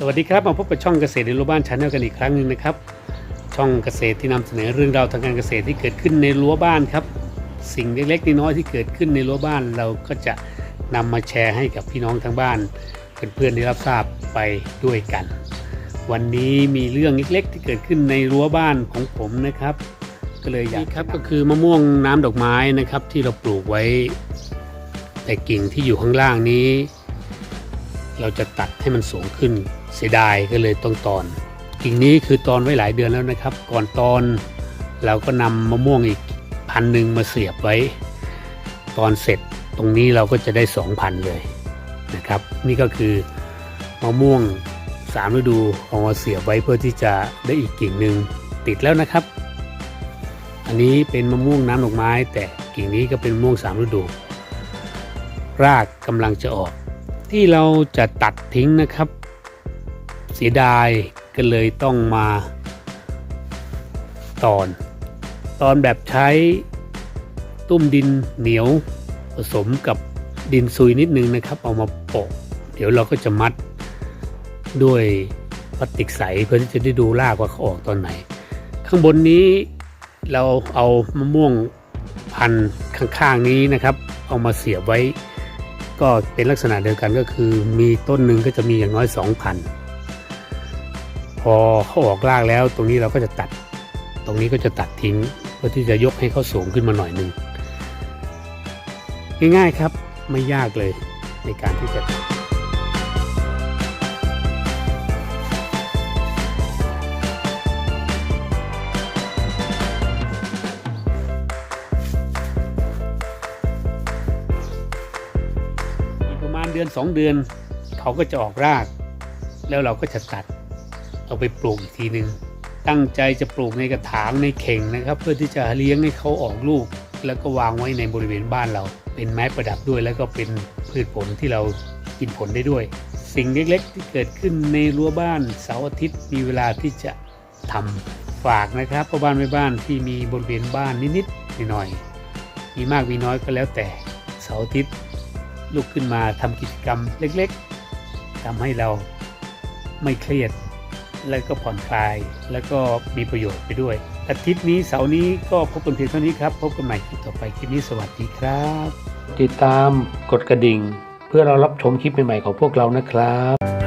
สวัสดีครับ มาพบกับช่องเกษตรในรั้วบ้านชาแนลกันอีกครั้งหนึ่งนะครับ ช่องเกษตรที่นำเสนอเรื่องราวทางการเกษตรที่เกิดขึ้นในรั้วบ้านครับ สิ่งเล็กๆน้อยๆที่เกิดขึ้นในรั้วบ้าน เราก็จะนำมาแชร์ให้กับพี่น้องทางบ้านเพื่อนๆได้รับทราบไปด้วยกัน วันนี้มีเรื่องเล็กๆ ที่เกิดขึ้นในรั้วบ้านของผมนะครับ ก็เลยอยากครับก็คือมะม่วงน้ำดอกไม้นะครับ ที่เราปลูกไว้ แต่กิ่งที่อยู่ข้างล่างนี้ เราจะตัดให้มันสูงขึ้น เสียดายก็เลยต้องตอน กิ่งนี้คือตอนไว้หลายเดือนแล้วนะครับ ก่อนตอนเราก็นำมะม่วงอีกพันหนึ่งมาเสียบไว้ ตอนเสร็จตรงนี้เราก็จะได้สองพันเลยนะครับ นี่ก็คือมะม่วงสามฤดูเอามาเสียบไว้เพื่อที่จะได้อีกกิ่งหนึ่งติดแล้วนะครับ อันนี้เป็นมะม่วงน้ำดอกไม้ แต่กิ่งนี้ก็เป็นมะม่วงสามฤดู รากกำลังจะออก ที่เราจะตัดทิ้งนะครับ เสียดายก็เลยต้องมาตอน ตอนแบบใช้ตุ้มดินเหนียวผสมกับดินซุยนิดนึงนะครับ เอามาโปะ เดี๋ยวเราก็จะมัดด้วยพลาสติกใสเพื่อที่จะได้ดูรากว่าเขาออกตอนไหน ข้างบนนี้เราเอามะม่วงพันข้างๆนี้นะครับ เอามาเสียบไว้ ก็เป็นลักษณะเดียวกันก็คือ มีต้นหนึ่งก็จะมีอย่างน้อยสองพัน พอเขาออกรากแล้วตรงนี้เราก็จะตัด ตรงนี้ก็จะตัดทิ้งเพื่อที่จะยกให้เขาสูงขึ้นมาหน่อยหนึ่งง่ายๆครับไม่ยากเลยในการที่จะมีประมาณเดือนสองเดือนเขาก็จะออกราก แล้วเราก็จะตัด เอาไปปลูกอีกทีหนึ่งตั้งใจจะปลูกในกระถางในเข่งนะครับ เพื่อที่จะเลี้ยงให้เขาออกลูก แล้วก็วางไว้ในบริเวณบ้านเรา เป็นไม้ประดับด้วย แล้วก็เป็นพืชผลที่เรากินผลได้ด้วย สิ่งเล็กๆ ที่เกิดขึ้นในรั้วบ้านเสาร์อาทิตย์มีเวลาที่จะทำฝากนะครับพ่อบ้านแม่บ้านที่มีบริเวณบ้านนิดๆหน่อยๆมีมากมีน้อยก็แล้วแต่เสาร์อาทิตย์ลุกขึ้นมาทำกิจกรรมเล็กๆทำให้เราไม่เครียด แล้วก็ผ่อนคลาย แล้วก็มีประโยชน์ไปด้วย อาทิตย์นี้เสาร์นี้ก็พบกันเพียงเท่านี้ครับ พบกันใหม่คลิปต่อไปคลิปนี้สวัสดีครับ ติดตามกดกระดิ่ง เพื่อเรารับชมคลิปใหม่ๆของพวกเรานะครับ